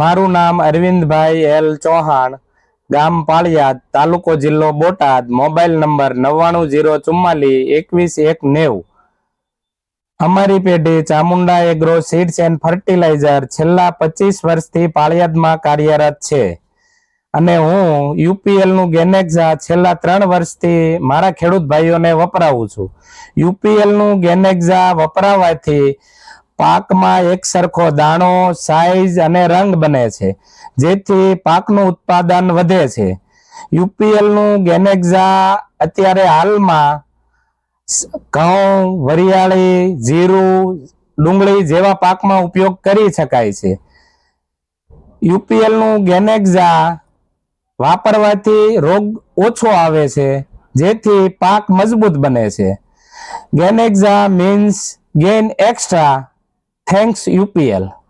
મારું નામ અરવિંદભાઈ એલ ચૌહાણ, ગામ પાળિયાદ, તાલુકો જિલ્લો બોટાદ, મોબાઈલ નંબર નવ્વાણું જીરો ચુમ્માલીસ એકવીસ એક નેવું. અમારી પેઢી Chamunda agro seeds and fertiliser છેલ્લા પચીસ વર્ષથી પાળિયાદમાં કાર્યરત છે. અને હું યુપીએલનું ગેનેક્ઝા છેલ્લા ત્રણ વર્ષથી મારા ખેડૂત ભાઈઓને વપરાવું છું. યુપીએલનું ગેનેક્ઝા વપરાવાથી પાકમાં એક સરખો દાણો સાઈઝ અને રંગ બને છે, જેથી પાકનું ઉત્પાદન વધે છે. યુપીએલનું ગેનેક્ઝા અત્યારે હાલમાં ઘઉં, વરિયાળી, જીરું, ડુંગળી જેવા પાકમાં ઉપયોગ કરી શકાય છે. યુપીએલનું ગેનેક્ઝા વાપરવાથી રોગ ઓછો આવે છે, જેથી પાક મજબૂત બને છે. Ganexa means gain extra Thanks UPL.